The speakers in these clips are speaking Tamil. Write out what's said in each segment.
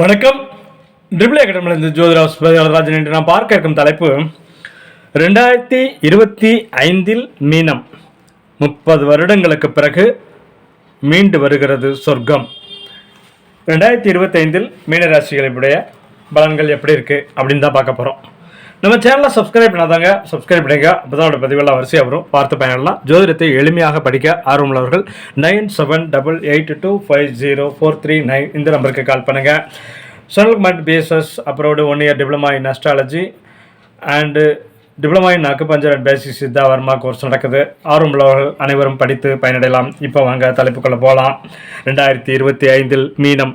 வணக்கம். ட்ரிபிள் அகாடமிலிருந்து ஜோதிராஜ் ராஜன் என்று நான் பார்க்க இருக்கும் தலைப்பு ரெண்டாயிரத்தி இருபத்தி ஐந்தில் மீனம். முப்பது வருடங்களுக்கு பிறகு மீண்டு வருகிறது சொர்க்கம். ரெண்டாயிரத்தி இருபத்தைந்தில் மீனராசிகளுடைய பலன்கள் எப்படி இருக்குது அப்படின்னு தான் பார்க்க போகிறோம் நம்ம சேனலை சப்ஸ்கிரைப் பண்ணாதாங்க சப்ஸ்கிரைப் பண்ணுங்க அப்போ தான் பதிவெல்லாம் வரிசையாக வரும். பார்த்து பயனெல்லாம் ஜோதிடத்தை எளிமையாக படிக்க ஆர்வமுள்ளவர்கள் nine seven double eight two five zero four three nine இந்த நம்பருக்கு கால் பண்ணுங்கள் central B S S abroad one year diploma in astrology and diploma in acupuncture and basic Siddha Varma course நடக்குது. ஆர்வமுள்ளவர்கள் அனைவரும் படித்து பயனடையலாம். இப்போ வாங்க தலைப்புக்குள்ளே போகலாம் ரெண்டாயிரத்தி இருபத்தி ஐந்தில் மீனம்.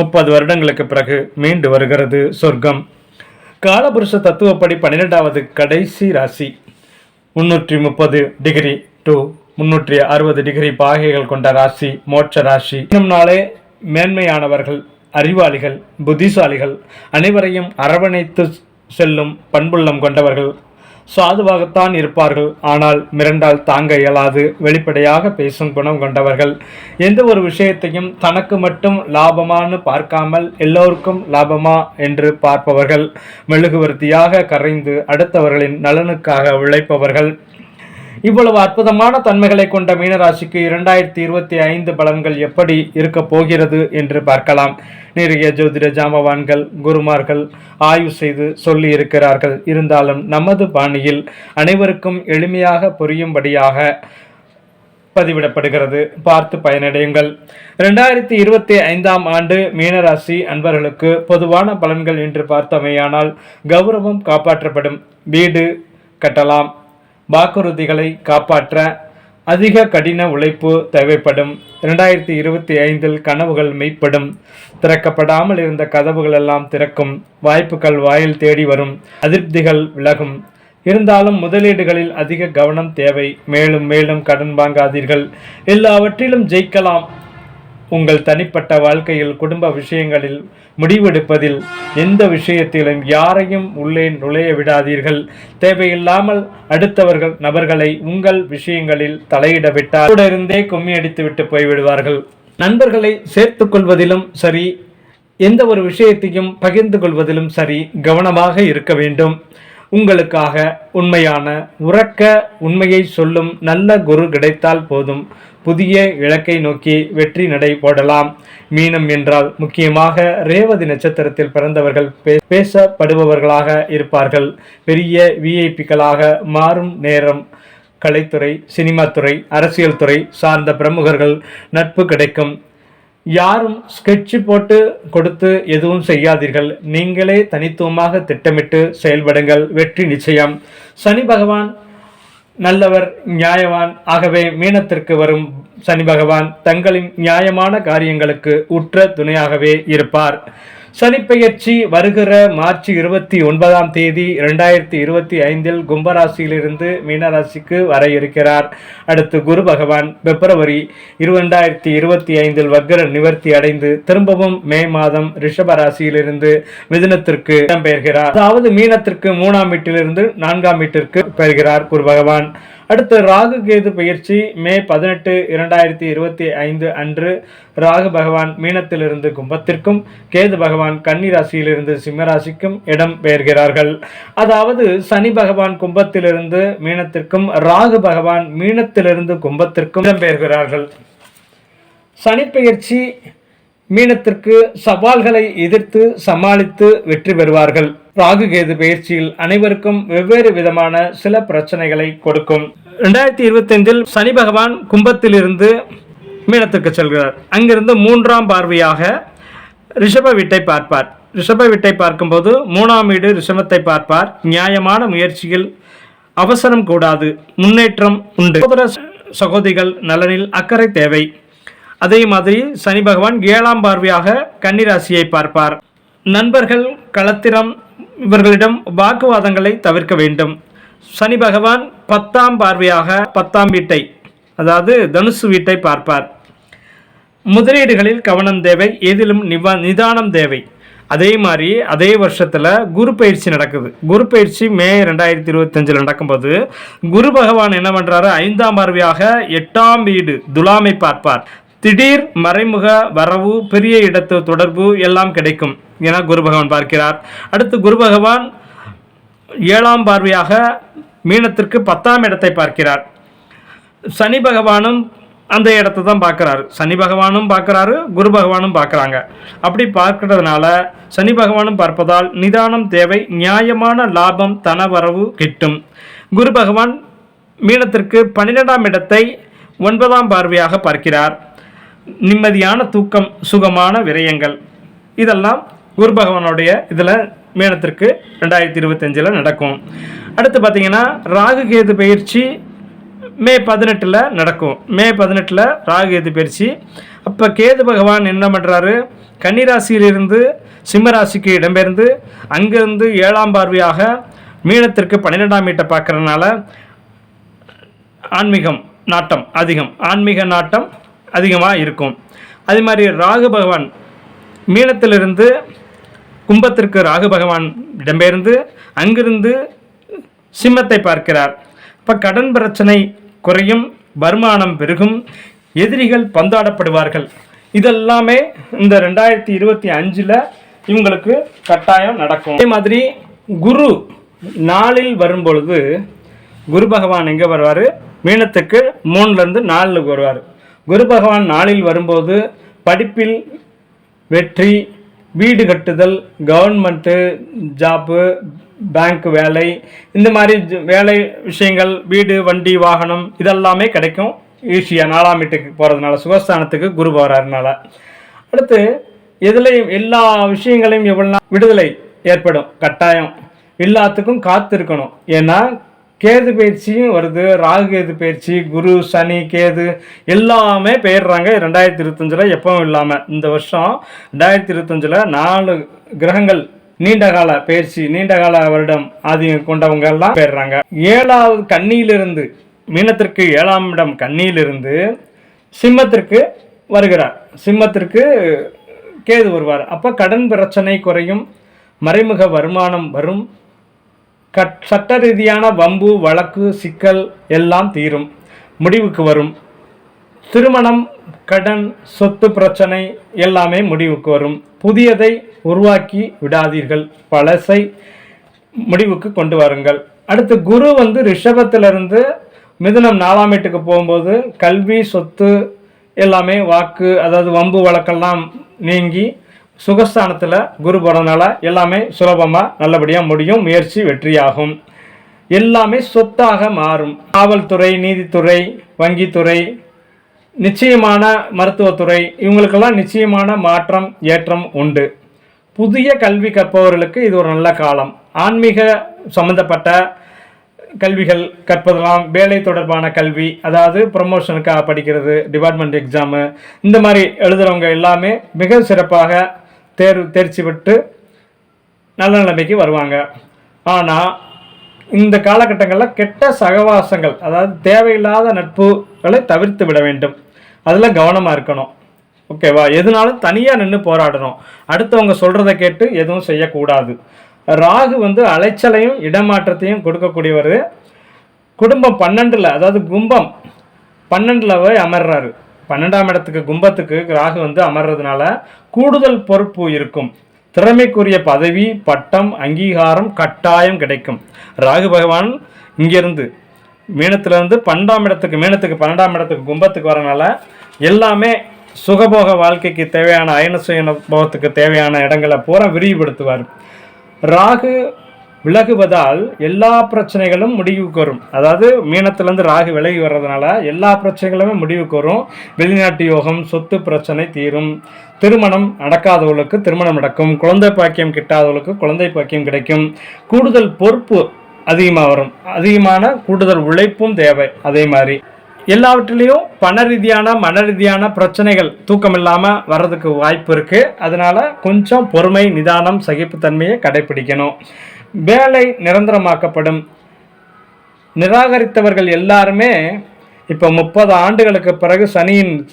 முப்பது வருடங்களுக்கு பிறகு மீண்டு வருகிறது சொர்க்கம். காலபுருஷ தத்துவப்படி பன்னிரெண்டாவது கடைசி ராசி. முன்னூற்றி முப்பது டிகிரி டு முன்னூற்றி அறுபது டிகிரி பாகைகள் கொண்ட ராசி மோட்ச ராசி. இன்னும் நாளே மேன்மையானவர்கள் அறிவாளிகள் புத்திசாலிகள் அனைவரையும் அரவணைத்து செல்லும் பண்புள்ளம் கொண்டவர்கள். சாதுவாகத்தான் இருப்பார்கள். ஆனால் மிரண்டால் தாங்க இயலாது. வெளிப்படையாக பேசும் குணம் கொண்டவர்கள். எந்த ஒரு விஷயத்தையும் தனக்கு மட்டும் லாபமானு பார்க்காமல் எல்லோருக்கும் லாபமா என்று பார்ப்பவர்கள். மெழுகுவர்த்தியாக கரைந்து அடுத்தவர்களின் நலனுக்காக உழைப்பவர்கள். இவ்வளவு அற்புதமான தன்மைகளை கொண்ட மீனராசிக்கு இரண்டாயிரத்தி இருபத்தி ஐந்து பலன்கள் எப்படி இருக்க போகிறது என்று பார்க்கலாம். நிறைய ஜோதிட ஜாமவான்கள் குருமார்கள் ஆய்வு செய்து சொல்லி இருக்கிறார்கள். இருந்தாலும் நமது பாணியில் அனைவருக்கும் எளிமையாக புரியும்படியாக பதிவிடப்படுகிறது. பார்த்து பயனடையுங்கள். ரெண்டாயிரத்தி இருபத்தி ஐந்தாம் ஆண்டு மீனராசி அன்பர்களுக்கு பொதுவான பலன்கள் என்று பார்த்தமையானால் கௌரவம் காப்பாற்றப்படும். வீடு கட்டலாம். வாக்குறுதிகளை காப்பாற்ற அதிக கடின உழைப்பு தேவைப்படும். இரண்டாயிரத்தி இருபத்தி ஐந்தில் கனவுகள் மெய்ப்படும். திறக்கப்படாமல் இருந்த கதவுகள் எல்லாம் திறக்கும். வாய்ப்புகள் வாயில் தேடி வரும். அதிருப்திகள் விலகும். இருந்தாலும் முதலீடுகளில் அதிக கவனம் தேவை. மேலும் மேலும் கடன் வாங்காதீர்கள். எல்லாவற்றிலும் ஜெயிக்கலாம். உங்கள் தனிப்பட்ட வாழ்க்கையில் குடும்ப விஷயங்களில் முடிவெடுப்பதில் எந்த விஷயத்திலும் யாரையும் உள்ளே நுழைய விடாதீர்கள். தேவையில்லாமல் அடுத்தவர்கள் நபர்களை உங்கள் விஷயங்களில் தலையிட விட்டால் கூட இருந்தே கும்மி அடித்து விட்டு போய்விடுவார்கள். நண்பர்களை சேர்த்து கொள்வதிலும் சரி எந்த ஒரு விஷயத்தையும் பகிர்ந்து கொள்வதிலும் சரி கவனமாக இருக்க வேண்டும். உங்களுக்காக உண்மையான உறக்க உண்மையை சொல்லும் நல்ல குரு கிடைத்தால் போதும். புதிய இலக்கை நோக்கி வெற்றி நடை போடலாம். மீனம் என்றால் முக்கியமாக ரேவதி நட்சத்திரத்தில் பிறந்தவர்கள் பே- பேசப்படுபவர்களாக இருப்பார்கள். பெரிய விஐபிக்களாக மாறும் நேரம். கலைத்துறை சினிமாத்துறை அரசியல் துறை சார்ந்த பிரமுகர்கள் நட்பு கிடைக்கும். யாரும் ஸ்கெட்ச் போட்டு கொடுத்து எதுவும் செய்யாதீர்கள். நீங்களே தனித்துவமாக திட்டமிட்டு செயல்படுங்கள். வெற்றி நிச்சயம். சனி பகவான் நல்லவர் நியாயவான். ஆகவே மீனத்திற்கு வரும் சனி பகவான் தங்களின் நியாயமான காரியங்களுக்கு உற்ற துணையாகவே இருப்பார். சனிப்பெயர்ச்சி வருகிற மார்ச் இருபத்தி ஒன்பதாம் தேதி இரண்டாயிரத்தி இருபத்தி ஐந்தில் கும்பராசியிலிருந்து மீனராசிக்கு வர இருக்கிறார். அடுத்து குரு பகவான் பிப்ரவரி இரண்டாயிரத்தி இருபத்தி ஐந்தில் வக்ர நிவர்த்தி அடைந்து திரும்பவும் மே மாதம் ரிஷபராசியிலிருந்து மிதுனத்திற்கு இடம்பெயர்கிறார். அதாவது மீனத்திற்கு மூணாம் வீட்டிலிருந்து நான்காம் வீட்டிற்கு பெறுகிறார் குரு பகவான். அடுத்து ராகு கேது பயிற்சி மே பதினெட்டு இரண்டாயிரத்தி இருபத்தி ஐந்து அன்று ராகு பகவான் மீனத்திலிருந்து கும்பத்திற்கும் கேது பகவான் கன்னி ராசியிலிருந்து சிம்மராசிக்கும் இடம் பெயர்கிறார்கள். அதாவது சனி பகவான் கும்பத்திலிருந்து மீனத்திற்கும் ராகு பகவான் மீனத்திலிருந்து கும்பத்திற்கும் இடம்பெயர்கிறார்கள் சனிப்பெயர்ச்சி மீனத்திற்கு சவால்களை எதிர்த்து சமாளித்து வெற்றி பெறுவார்கள். ராகு கேது பயிற்சியில் அனைவருக்கும் வெவ்வேறு விதமான சில பிரச்சனைகளை கொடுக்கும். ரெண்டாயிரத்தி இருபத்தைந்தில் சனி பகவான் கும்பத்திலிருந்து மீனத்திற்கு செல்கிறார். அங்கிருந்து மூன்றாம் பார்வையாக ரிஷப வீட்டை பார்ப்பார். ரிஷப வீட்டை பார்க்கும்போது மூணாம் வீடு ரிஷபத்தை பார்ப்பார். நியாயமான முயற்சியில் அவசரம் கூடாது. முன்னேற்றம் உண்டு. சகோதர சகோதரிகள் நலனில் அக்கறை தேவை. அதே மாதிரி சனி பகவான் ஏழாம் பார்வையாக கன்னிராசியை பார்ப்பார். நண்பர்கள் களத்திரம் இவர்களிடம் வாக்குவாதங்களை தவிர்க்க வேண்டும். சனி பகவான் பத்தாம் பார்வையாக பத்தாம் வீட்டை அதாவது தனுசு வீட்டை பார்ப்பார். முதலீடுகளில் கவனம் தேவை எதிலும் நிவா நிதானம் தேவை. அதே மாதிரி அதே வருஷத்தில் குரு பயிற்சி நடக்குது. குரு பயிற்சி மே ரெண்டாயிரத்தி இருபத்தஞ்சில் நடக்கும்போது குரு பகவான் என்ன பண்ணுறாரு ஐந்தாம் பார்வையாக எட்டாம் வீடு துலாமை பார்ப்பார். திடீர் மறைமுக வரவு பெரிய இடத்து தொடர்பு எல்லாம் கிடைக்கும் என குரு பகவான் பார்க்கிறார். அடுத்து குரு பகவான் ஏழாம் பார்வையாக மீனத்திற்கு பத்தாம் இடத்தை பார்க்கிறார். சனி பகவானும் அந்த இடத்தை தான் பார்க்குறாரு. சனி பகவானும் பார்க்குறாரு குரு பகவானும் பார்க்குறாங்க. அப்படி பார்க்கறதுனால சனி பகவானும் பார்ப்பதால் நிதானம் தேவை நியாயமான லாபம் தனவரவு கிட்டும். குரு பகவான் மீனத்திற்கு பன்னிரெண்டாம் இடத்தை ஒன்பதாம் பார்வையாக பார்க்கிறார். நிம்மதியான தூக்கம் சுகமான விரயங்கள். இதெல்லாம் குரு பகவானுடைய இதில் மீனத்திற்கு ரெண்டாயிரத்தி இருபத்தஞ்சில் நடக்கும். அடுத்து பார்த்தீங்கன்னா ராகு கேது பயிற்சி மே பதினெட்டில் நடக்கும். மே பதினெட்டில் ராகு கேது பயிற்சி. அப்போ கேது பகவான் என்ன பண்ணுறாரு கன்னிராசியிலிருந்து சிம்மராசிக்கு இடம்பெயர்ந்து அங்கேருந்து ஏழாம் பார்வையாக மீனத்திற்கு பன்னிரெண்டாம் வீட்டை பார்க்கறதுனால ஆன்மீகம் நாட்டம் அதிகம். ஆன்மீக நாட்டம் அதிகமாக இருக்கும். அதே மாதிரி ராகு பகவான் மீனத்திலிருந்து கும்பத்திற்கு ராகு பகவான் இடம்பெயர்ந்து அங்கிருந்து சிம்மத்தை பார்க்கிறார். இப்போ கடன் பிரச்சனை குறையும் வருமானம் பெருகும் எதிரிகள் பந்தாடப்படுவார்கள். இதெல்லாமே இந்த ரெண்டாயிரத்தி இருபத்தி அஞ்சில் இவங்களுக்கு கட்டாயம் நடக்கும். அதே மாதிரி குரு நாளில் வரும்பொழுது குரு பகவான் எங்கே வருவார்? மீனத்துக்கு மூணுலேருந்து நாலுக்கு வருவார். குரு பகவான் நாளில் வரும்போது படிப்பில் வெற்றி வீடு கட்டுதல் கவர்மெண்ட்டு ஜாப்பு பேங்க் வேலை இந்த மாதிரி வேலை விஷயங்கள் வீடு வண்டி வாகனம் இதெல்லாமே கிடைக்கும். ஈஸியாக நாலாம் வீட்டுக்கு போகிறதுனால சுகஸ்தானத்துக்கு குரு போகிறாருனால அடுத்து எதுலையும் எல்லா விஷயங்களையும் எவ்வளோ விடுதலை ஏற்படும்? கட்டாயம். எல்லாத்துக்கும் காத்திருக்கணும். ஏன்னா கேது பயிற்சியும் வருது ராகு கேது பயிற்சி குரு சனி கேது எல்லாமே பெயர்றாங்க. ரெண்டாயிரத்தி இருபத்தஞ்சில் எப்பவும் இல்லாமல் இந்த வருஷம் ரெண்டாயிரத்தி இருபத்தஞ்சில் நாலு கிரகங்கள் நீண்டகால பயிற்சி நீண்டகால வருடம் ஆதியம் கொண்டவங்க எல்லாம் பெயர்றாங்க. ஏழாவது கன்னியிலிருந்து மீனத்திற்கு ஏழாம் இடம் கன்னியிலிருந்து சிம்மத்திற்கு வருகிறார். சிம்மத்திற்கு கேது வருவார். அப்போ கடன் பிரச்சனை குறையும் மறைமுக வருமானம் வரும். கட் சட்ட ரீதியான வம்பு வழக்கு சிக்கல் எல்லாம் தீரும். முடிவுக்கு வரும். திருமணம் கடன் சொத்து பிரச்சனை எல்லாமே முடிவுக்கு வரும். புதியதை உருவாக்கி விடாதீர்கள். பழசை முடிவுக்கு கொண்டு வாருங்கள். அடுத்து குரு வந்து ரிஷபத்திலிருந்து மிதுனம் நாலாம் வீட்டுக்கு போகும்போது கல்வி சொத்து எல்லாமே வாக்கு அதாவது வம்பு வழக்கெல்லாம் நீங்கி சுகஸ்தானத்தில் குரு பலனால் எல்லாமே சுலபமாக நல்லபடியாக முடியும் முயற்சி வெற்றியாகும். எல்லாமே சொத்தாக மாறும். காவல்துறை நீதித்துறை வங்கித்துறை நிச்சயமான மருத்துவத்துறை இவங்களுக்கெல்லாம் நிச்சயமான மாற்றம் ஏற்றம் உண்டு. புதிய கல்வி கற்பவர்களுக்கு இது ஒரு நல்ல காலம். ஆன்மீக சம்பந்தப்பட்ட கல்விகள் கற்பதெல்லாம் வேலை தொடர்பான கல்வி அதாவது ப்ரொமோஷனுக்காக படிக்கிறது டிபார்ட்மெண்ட் எக்ஸாமு இந்த மாதிரி எழுதுகிறவங்க எல்லாமே மிக சிறப்பாக தேர்வு தேர்ச்சி பெற்று நல்ல நிலைமைக்கு வருவாங்க. ஆனால் இந்த காலகட்டங்களில் கெட்ட சகவாசங்கள் அதாவது தேவையில்லாத நட்புகளை தவிர்த்து விட வேண்டும். அதில் கவனமாக இருக்கணும். ஓகேவா எதுனாலும் தனியாக நின்று போராடணும். அடுத்தவங்க சொல்கிறத கேட்டு எதுவும் செய்யக்கூடாது. ராகு வந்து அலைச்சலையும் இடமாற்றத்தையும் கொடுக்கக்கூடியவர். குடும்பம் பன்னெண்டில் அதாவது கும்பம் பன்னெண்டில் போய் அமர்றாரு. பன்னெண்டாம் இடத்துக்கு கும்பத்துக்கு ராகு வந்து அமர்றதுனால கூடுதல் பொறுப்பு இருக்கும். திறமைக்குரிய பதவி பட்டம் அங்கீகாரம் கட்டாயம் கிடைக்கும். ராகு பகவான் இங்கிருந்து மீனத்திலிருந்து பன்னெண்டாம் இடத்துக்கு மீனத்துக்கு பன்னெண்டாம் இடத்துக்கு கும்பத்துக்கு வரனால எல்லாமே சுகபோக வாழ்க்கைக்கு தேவையான அயனசுயன போகத்துக்கு தேவையான இடங்களை பூரா விரிவுபடுத்துவார். ராகு விலகுவதால் எல்லா பிரச்சனைகளும் முடிவுக்கு வரும் அதாவது மீனத்திலேருந்து ராகு விலகி வர்றதுனால எல்லா பிரச்சனைகளுமே முடிவுக்கு வரும் வெளிநாட்டு யோகம் சொத்து பிரச்சனை தீரும். திருமணம் நடக்காதவர்களுக்கு திருமணம் நடக்கும். குழந்தை பாக்கியம் கிட்டாதவர்களுக்கு குழந்தை பாக்கியம் கிடைக்கும். கூடுதல் பொறுப்பு அதிகமாக வரும். அதிகமான கூடுதல் உழைப்பும் தேவை. அதே மாதிரி எல்லாவற்றிலையும் பண ரீதியான மன ரீதியான பிரச்சனைகள் தூக்கம் இல்லாமல் வர்றதுக்கு வாய்ப்பு இருக்குது அதனால் கொஞ்சம் பொறுமை நிதானம் சகிப்புத்தன்மையை கடைபிடிக்கணும் வேலை நிரந்தரமாக்கப்படும். நிராகரித்தவர்கள் எல்லாருமே இப்போ முப்பது ஆண்டுகளுக்கு பிறகு சனியின்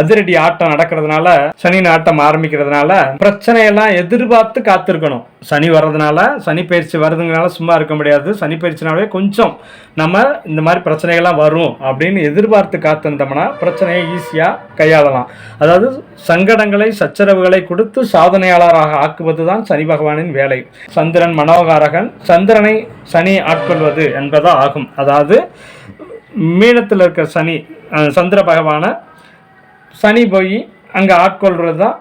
அதிரடி ஆட்டம் நடக்கிறதுனால சனியின் ஆட்டம் ஆரம்பிக்கிறதுனால பிரச்சனையெல்லாம் எதிர்பார்த்து காத்திருக்கணும். சனி வர்றதுனால சனி பயிற்சி வருதுங்கனால சும்மா இருக்க முடியாது. சனி பயிற்சினாலே கொஞ்சம் நம்ம இந்த மாதிரி பிரச்சனைகள்லாம் வரும் அப்படின்னு எதிர்பார்த்து காத்திருந்தோம்னா பிரச்சனையை ஈஸியாக கையாளலாம். அதாவது சங்கடங்களை சச்சரவுகளை கொடுத்து சாதனையாளராக ஆக்குவது தான் சனி பகவானின் வேலை. சந்திரன் மனோகாரகன் சந்திரனை சனி ஆட்கொள்வது என்பதா ஆகும். அதாவது மீனத்தில் இருக்கிற சனி சந்திர பகவானை சனி போய் அங்கே ஆட்கொள்கிறது தான்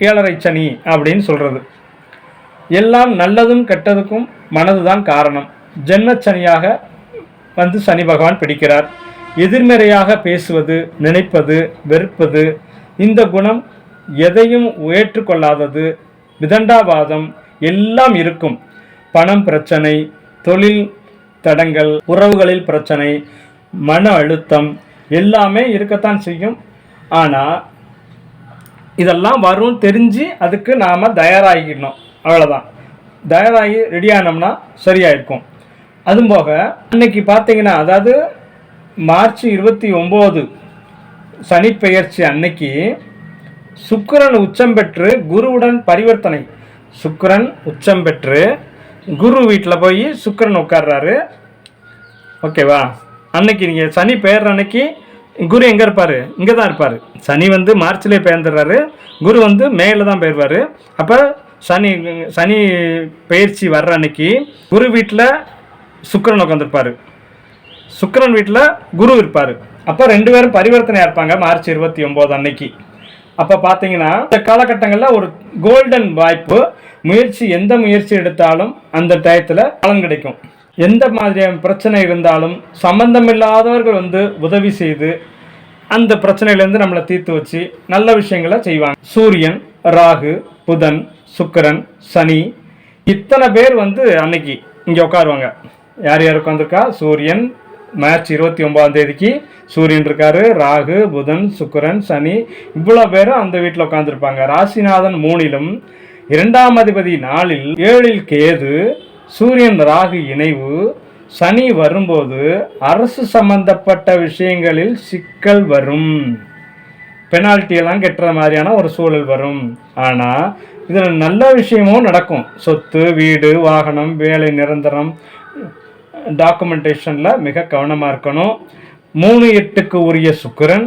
ஏழரை சனி அப்படின்னு சொல்கிறது எல்லாம் நல்லதும் கெட்டதுக்கும் மனது தான் காரணம் ஜென்மச்சனியாக வந்து சனி பகவான் பிடிக்கிறார். எதிர்மறையாக பேசுவது நினைப்பது வெறுப்பது இந்த குணம் எதையும் ஏற்றுக்கொள்ளாதது விதண்டாவாதம் எல்லாம் இருக்கும். பணம் பிரச்சனை தொழில் தடங்கள் உறவுகளில் பிரச்சனை மன அழுத்தம் எல்லாமே இருக்கத்தான் செய்யும். ஆனால் இதெல்லாம் வரும் தெரிஞ்சு அதுக்கு நாம் தயாராகிடணும். அவ்வளோதான் தயாராகி ரெடி ஆனோம்னா சரியாயிருக்கும். அதுவும் போக அன்னைக்கு பார்த்தீங்கன்னா அதாவது மார்ச் இருபத்தி ஒம்பது சனிப்பெயர்ச்சி அன்னைக்கு சுக்கரன் உச்சம் பெற்று குருவுடன் பரிவர்த்தனை. சுக்கரன் உச்சம் பெற்று குரு வீட்டில் போய் சுக்கரன் உட்கார்றாரு. ஓகேவா? அன்னைக்கு நீங்கள் சனி பெயர் அன்னைக்கு குரு எங்கே இருப்பார்? இங்கே தான் இருப்பார். சனி வந்து மார்ச்லேயே பெயர்ந்துடுறாரு. குரு வந்து மேலே தான் பெயர்வார். அப்போ சனி சனி பயிற்சி வர்ற அன்னைக்கு குரு வீட்டில் சுக்கரன் உட்காந்துருப்பார் சுக்கரன் வீட்டில் குரு இருப்பார். அப்போ ரெண்டு பேரும் பரிவர்த்தனையாக இருப்பாங்க மார்ச் இருபத்தி ஒம்பது அன்னைக்கு. அப்போ பார்த்தீங்கன்னா இந்த காலகட்டங்களில் ஒரு கோல்டன் வாய்ப்பு முயற்சி எந்த முயற்சி எடுத்தாலும் அந்த டயத்தில் பலன் கிடைக்கும். எந்த மாதிரியான பிரச்சனை இருந்தாலும் சம்பந்தமில்லாதவர்கள் வந்து உதவி செய்து அந்த பிரச்சனையிலேருந்து நம்மளை தீர்த்து வச்சு நல்ல விஷயங்களை செய்வாங்க. சூரியன் ராகு புதன் சுக்கிரன் சனி இத்தனை பேர் வந்து அன்னைக்கு இங்கே உட்காருவாங்க. யார் யார் உட்காந்துருக்கா சூரியன் மார்ச் இருபத்தி ஒன்பதாம் தேதிக்கு சூரியன் இருக்காரு ராகு புதன் சுக்கரன் சனி இவ்வளோ பேரும் அந்த வீட்டில் உட்காந்துருப்பாங்க ராசிநாதன் மூணிலும் இரண்டாம் அதிபதி நாளில் ஏழில் கேது சூரியன் ராகு இணைவு சனி வரும்போது அரசு சம்பந்தப்பட்ட விஷயங்களில் சிக்கல் வரும். பெனால்ட்டியெல்லாம் கெட்டுற மாதிரியான ஒரு சூழல் வரும். ஆனால் இதில் நல்ல விஷயமும் நடக்கும். சொத்து வீடு வாகனம் வேலை நிரந்தரம் டாக்குமெண்டேஷனில் மிக கவனமாக இருக்கணும். மூணு எட்டுக்கு உரிய சுக்கிரன்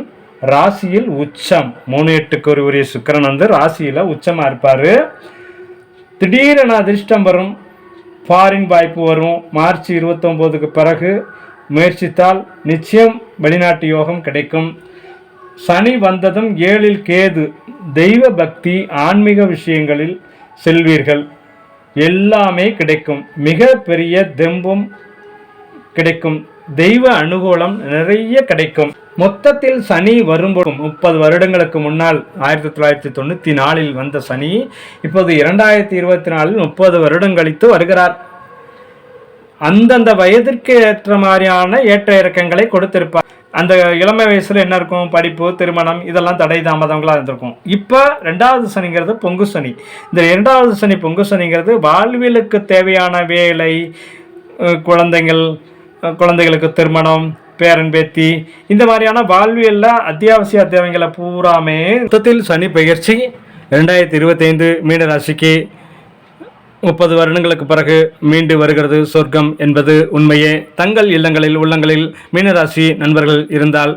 ராசியில் உச்சம். மூணு எட்டுக்கு உரிய சுக்கிரன் வந்து ராசியில் உச்சமாக இருப்பார். திடீரென அதிர்ஷ்டம் வரும். ஃபாரின் வாய்ப்பு வரும். மார்ச் இருபத்தொம்போதுக்கு பிறகு முயற்சித்தால் நிச்சயம் வெளிநாட்டு யோகம் கிடைக்கும். சனி வந்ததும் ஏழில் கேது. தெய்வ பக்தி ஆன்மீக விஷயங்களில் செல்வீர்கள். எல்லாமே கிடைக்கும். மிக பெரிய தெம்பும் கிடைக்கும். தெய்வ அனுகூலம் நிறைய கிடைக்கும். மொத்தத்தில் சனி வரும்போது முப்பது வருடங்களுக்கு முன்னால் ஆயிரத்தி தொள்ளாயிரத்தி தொண்ணூற்றி நாலில் வந்த சனி இப்போது இரண்டாயிரத்தி இருபத்தி நாலில் முப்பது வருடம் கழித்து வருகிறார். அந்தந்த வயதிற்கு ஏற்ற மாதிரியான ஏற்ற இறக்கங்களை கொடுத்திருப்பார். அந்த இளமை வயசில் என்ன இருக்கும்? படிப்பு திருமணம் இதெல்லாம் தடை தாமதங்களாக இருந்திருக்கும். இப்போ ரெண்டாவது சனிங்கிறது பொங்கு சனி. இந்த இரண்டாவது சனி பொங்கு சனிங்கிறது வாழ்வியலுக்கு தேவையான வேலை குழந்தைகள் குழந்தைகளுக்கு திருமணம் பேரன் பேத்தி. இந்த மாதிரியான வாழ்வியல்ல அத்தியாவசிய தேவைகளை பூராமே மொத்தத்தில் சனி பயிற்சி ரெண்டாயிரத்தி இருபத்தைந்து மீனராசிக்கு முப்பது வருடங்களுக்கு பிறகு மீண்டு வருகிறது. சொர்க்கம் என்பது உண்மையே. தங்கள் இல்லங்களில் உள்ளங்களில் மீனராசி நண்பர்கள் இருந்தால்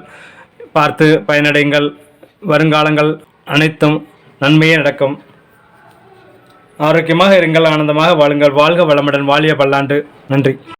பார்த்து பயனடைங்கள். வருங்காலங்கள் அனைத்தும் நன்மையே நடக்கும். ஆரோக்கியமாக இருங்கள் ஆனந்தமாக வாழுங்கள். வாழ்க வளமுடன் வாழிய பல்லாண்டு. நன்றி.